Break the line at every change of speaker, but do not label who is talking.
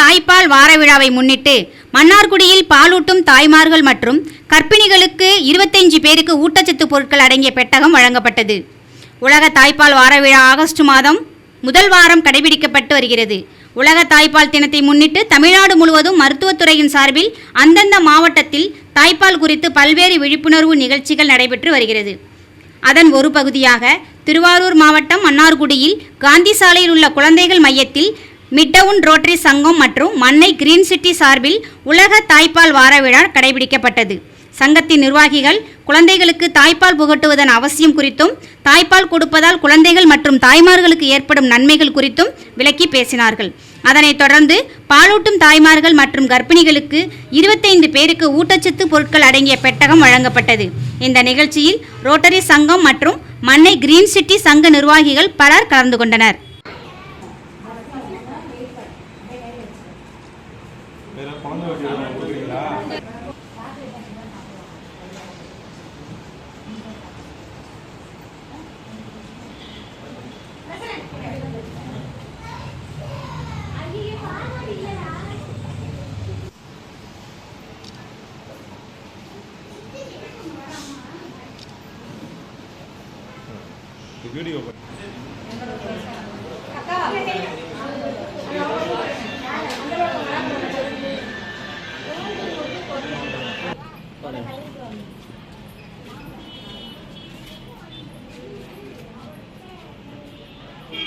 தாய்ப்பால் வார விழாவை முன்னிட்டு மன்னார்குடியில் பாலூட்டும் தாய்மார்கள் மற்றும் கர்ப்பிணிகளுக்கு இருபத்தஞ்சு பேருக்கு ஊட்டச்சத்து பொருட்கள் அடங்கிய பெட்டகம் வழங்கப்பட்டது. உலக தாய்ப்பால் வார விழா ஆகஸ்ட் மாதம் முதல் வாரம் கடைபிடிக்கப்பட்டு வருகிறது. உலக தாய்ப்பால் தினத்தை முன்னிட்டு தமிழ்நாடு முழுவதும் மருத்துவத்துறையின் சார்பில் அந்தந்த மாவட்டத்தில் தாய்ப்பால் குறித்து பல்வேறு விழிப்புணர்வு நிகழ்ச்சிகள் நடைபெற்று வருகிறது. அதன் ஒரு பகுதியாக திருவாரூர் மாவட்டம் மன்னார்குடியில் காந்தி சாலையில் உள்ள குழந்தைகள் மையத்தில் மிட்டவுன் ரோட்டரி சங்கம் மற்றும் மன்னை கிரீன் சிட்டி சார்பில் உலக தாய்ப்பால் வார விழா கடைபிடிக்கப்பட்டது. சங்கத்தின் நிர்வாகிகள் குழந்தைகளுக்கு தாய்ப்பால் புகட்டுவதன் அவசியம் குறித்தும் தாய்ப்பால் கொடுப்பதால் குழந்தைகள் மற்றும் தாய்மார்களுக்கு ஏற்படும் நன்மைகள் குறித்தும் விளக்கி பேசினார்கள். அதனைத் தொடர்ந்து பாலூட்டும் தாய்மார்கள் மற்றும் கர்ப்பிணிகளுக்கு இருபத்தைந்து பேருக்கு ஊட்டச்சத்து பொருட்கள் அடங்கிய பெட்டகம் வழங்கப்பட்டது. இந்த நிகழ்ச்சியில் ரோட்டரி சங்கம் மற்றும் மன்னை கிரீன் சிட்டி சங்க நிர்வாகிகள் பலர் கலந்து கொண்டனர்.
வேற குழந்தை வட்டி கொடுக்குறீங்களா வீடியோ